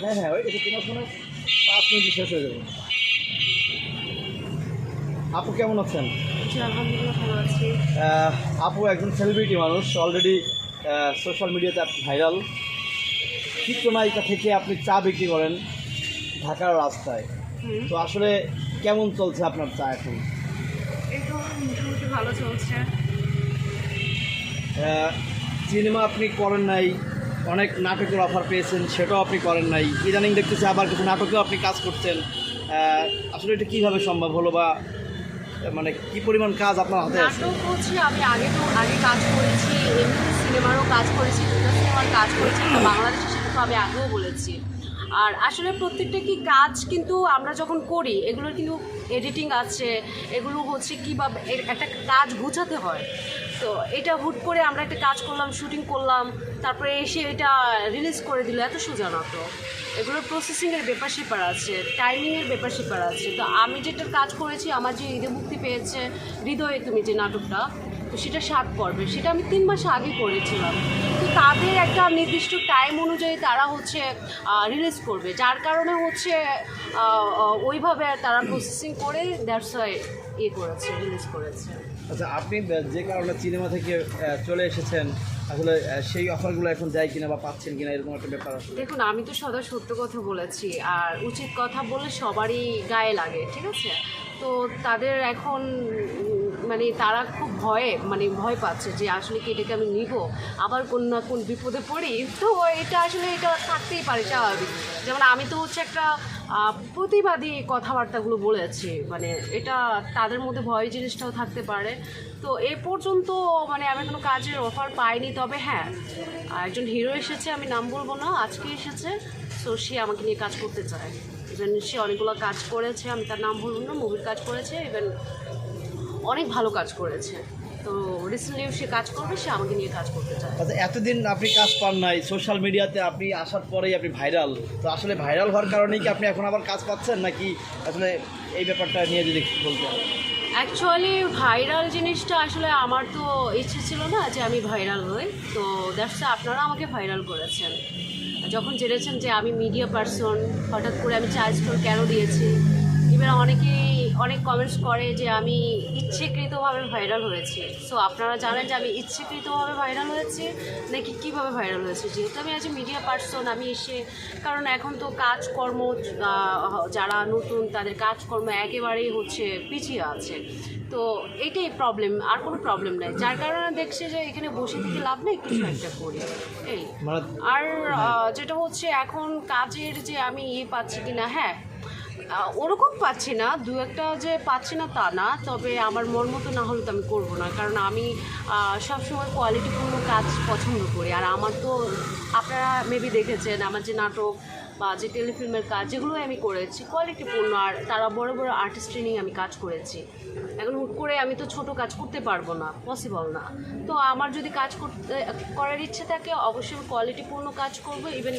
হ্যাঁ হ্যাঁ ওই তোমার ফোনে পাঁচ মিনিট শেষ হয়ে যাবে। আপু কেমন আছেন? আপু একজন সেলিব্রিটি মানুষ অলরেডি সোশ্যাল মিডিয়াতে আপনি ভাইরাল চিত্রনায়িকা থেকে আপনি চা বিক্রি করেন ঢাকার রাস্তায়। তো আসলে কেমন চলছে আপনার চা এখন? ভালো চলছে। সিনেমা আপনি করেন নাই অনেক নাটকের অফার পেয়েছেন, সেটাও আপনি করেন নাই। ইদানিং দেখতেছি আবার কিছু নাটকেও আপনি কাজ করছেন। আসলে এটা কীভাবে সম্ভব হলো বা মানে কি পরিমাণ কাজ আপনার হাতে নাটক হচ্ছে আমি আগে তো, আগে কাজ করেছি, এমনি সিনেমারও কাজ করেছি সিনেমার কাজ করেছি তো বাংলাদেশে সেটা তো আমি আগেও বলেছি। আর আসলে প্রত্যেকটা কি কাজ কিন্তু আমরা যখন করি, এগুলোর কিন্তু এডিটিং আছে, এগুলো হচ্ছে কীভাবে এর একটা কাজ গুছাতে হয়। তো এটা হুট করে আমরা একটা কাজ করলাম শুটিং করলাম, তারপরে এসে এটা রিলিজ করে দিল। এত সোজা না তো। এগুলোর প্রসেসিংয়ের ব্যাপার সেপার আছে টাইমিংয়ের ব্যাপার সেপার আছে। তো আমি যেটার কাজ করেছি, আমার যে ঈদে মুক্তি পেয়েছে, হৃদয়ে তুমি যে নাটকটা তো সেটা সাত পর্বে সেটা আমি তিন মাস আগে করেছিলাম। তো তাদের একটা নির্দিষ্ট টাইম অনুযায়ী তারা হচ্ছে রিলিজ করবে। যার কারণে হচ্ছে ওইভাবে তারা প্রসেসিং করে দ্যাটস ইয়ে করেছে রিলিজ করেছে। আচ্ছা আপনি যে কারণে সিনেমা থেকে চলে এসেছেন আসলে সেই অফারগুলো এখন যায় কিনা বা পাচ্ছেন কিনা এরকম একটা ব্যাপার আসলে দেখুন আমি তো সদা সত্য কথা বলেছি আর উচিত কথা বলে সবারই গায়ে লাগে ঠিক আছে? তো তাদের এখন মানে তারা খুব ভয়ে মানে ভয় পাচ্ছে যে আসলে কি এটাকে আমি নিব? আবার কোন না কোন বিপদে পড়ি। তো এটা আসলে এটা থাকতেই পারে স্বাভাবিক। যেমন আমি তো হচ্ছে একটা প্রতিবাদী কথাবার্তাগুলো বলেছি। মানে এটা তাদের মধ্যে ভয় জিনিসটাও থাকতে পারে। তো এ পর্যন্ত মানে আমি কোনো কাজের অফার পাইনি। তবে হ্যাঁ একজন হিরো এসেছে, আমি নাম বলব না, আজকে এসেছে। তো সে আমাকে নিয়ে কাজ করতে চায়। ইভেন সে অনেকগুলো কাজ করেছে, আমি তার নাম বলব না, মুভির কাজ করেছে ইভেন অনেক ভালো কাজ করেছে। তো রিসেন্টলিও সে কাজ করবে সে আমাকে নিয়ে কাজ করতে চায়। আচ্ছা এতদিন আপনি কাজ পান নাই সোশ্যাল মিডিয়াতে আপনি আসার পরেই আপনি ভাইরাল তো আসলে ভাইরাল হওয়ার কারণেই কি আপনি এখন আবার কাজ পাচ্ছেন নাকি আসলে এই ব্যাপারটা নিয়ে যদি বলতে অ্যাকচুয়ালি ভাইরাল জিনিসটা আসলে আমার তো ইচ্ছে ছিল না যে আমি ভাইরাল হই। তো দ্যাটস আপনারা আমাকে ভাইরাল করেছেন। যখন জেনেছেন যে আমি মিডিয়া পারসন হঠাৎ করে আমি চা স্টোর কেন দিয়েছি? এবার অনেকেই অনেক কমেন্টস করে যে আমি ইচ্ছেকৃতভাবে ভাইরাল হয়েছি। সো আপনারা জানেন যে আমি ইচ্ছেকৃতভাবে ভাইরাল হয়েছি নাকি কীভাবে ভাইরাল হয়েছে? যেহেতু আমি আজ মিডিয়া পার্সন আমি এসে কারণ এখন তো কাজকর্ম যারা নতুন তাদের কাজকর্ম একেবারেই হচ্ছে পিছিয়ে আছে। তো এটাই প্রবলেম আর কোনো প্রবলেম নাই। যার কারণে দেখছে যে এখানে বসে থেকে লাভ নেই কিছু একটা করি। এই। মানে আর যেটা হচ্ছে এখন কাজের যে আমি ইয়ে পাচ্ছি কি না হ্যাঁ ওরকম পাচ্ছি না, দু একটা যে পাচ্ছি না তা না, তবে আমার মন মতো না হলে তো আমি করব না, কারণ আমি সবসময় কোয়ালিটিপূর্ণ কাজ পছন্দ করি, আর আমার তো আপনারা মেবি দেখেছেন, আমার যে নাটক বা যে টেলিফিল্মের কাজ, যেগুলোই আমি করেছি কোয়ালিটিপূর্ণ আর তারা বড় বড় আর্টিস্ট ট্রেনিং আমি কাজ করেছি। এখন হুট করে আমি তো ছোট কাজ করতে পারব না পসিবল না। তো আমার যদি কাজ করতে, করার ইচ্ছে থাকে, অবশ্যই আমি কোয়ালিটিপূর্ণ কাজ করব ইভেন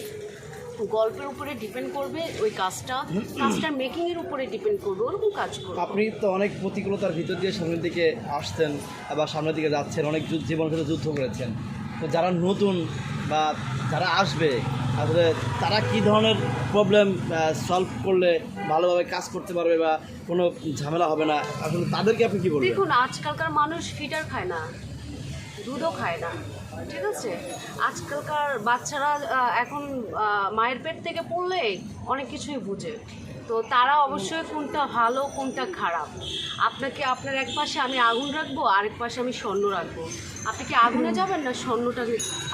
গল্পের উপরে ডিপেন্ড করবে ওই কাজটা। কাজটার মেকিংয়ের উপরে ডিপেন্ড করবে ওরকম কাজ করব। আপনি তো অনেক প্রতিকূলতার ভিতর দিয়ে সামনের দিকে আসছেন বা সামনের দিকে যাচ্ছেন অনেক যুদ্ধ জীবনের সাথে যুদ্ধ করেছেন। তো যারা নতুন বা যারা আসবে আসলে তারা কি ধরনের প্রবলেম সলভ করলে ভালোভাবে কাজ করতে পারবে বা কোনো ঝামেলা হবে না? আসলে তাদেরকে আপনি কি বলবেন? দেখুন আজকালকার মানুষ ফিটার খায় না। দুধও খায় না, ঠিক আছে? আজকালকার বাচ্চারা এখন মায়ের পেট থেকে পড়লে অনেক কিছুই বুঝে। তো তারা অবশ্যই কোনটা ভালো, কোনটা খারাপ। আপনাকে আপনার এক পাশে আমি আগুন রাখব, আরেক পাশে আমি স্বর্ণ রাখব। আপনি কি আগুনে যাবেন না স্বর্ণটা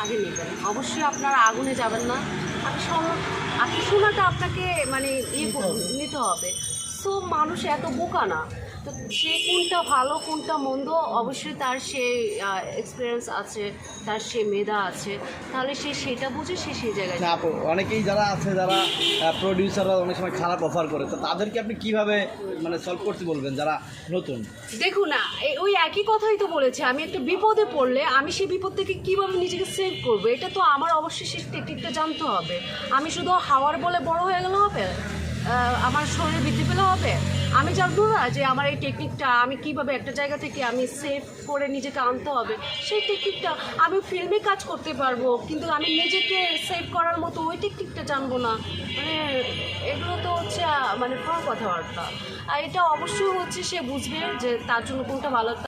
আগে নেবেন? অবশ্যই আপনারা আগুনে যাবেন না। আপনি স্বর্ণ, আপনি সোনাটা আপনাকে মানে ইয়ে নিতে হবে। সো মানুষ এত বোকা না। তো সে কোনটা ভালো কোনটা মন্দ অবশ্যই তার সে এক্সপিরিয়েন্স আছে তার সে মেধা আছে। তাহলে সে সেটা বুঝে সে সেই জায়গায় না অনেকেই যারা আছে যারা প্রডিউসাররা অনেক সময় খারাপ অফার করে তো তাদেরকে আপনি কীভাবে মানে সলভ করতে বলবেন যারা নতুন? দেখুন না ওই একই কথাই তো বলেছে আমি একটা বিপদে পড়লে আমি সেই বিপদ থেকে কীভাবে নিজেকে সেভ করব? এটা তো আমার অবশ্যই সেই টেকনিকটা জানতে হবে। আমি শুধু হাওয়ার বলে বড় হয়ে গেলে হবে আমার শরীর বৃদ্ধি পেলে হবে? আমি জানব না যে আমার এই টেকনিকটা আমি কীভাবে একটা জায়গা থেকে আমি সেভ করে নিজেকে আনতে হবে, সেই টেকনিকটা আমি ফিল্মে কাজ করতে পারব, কিন্তু আমি নিজেকে সেভ করার মতো ওই টেকনিকটা জানব না। মানে এগুলো তো হচ্ছে মানে ফাও কথাবার্তা। আর এটা অবশ্যই হচ্ছে সে বুঝবে যে তার জন্য কোনটা ভালো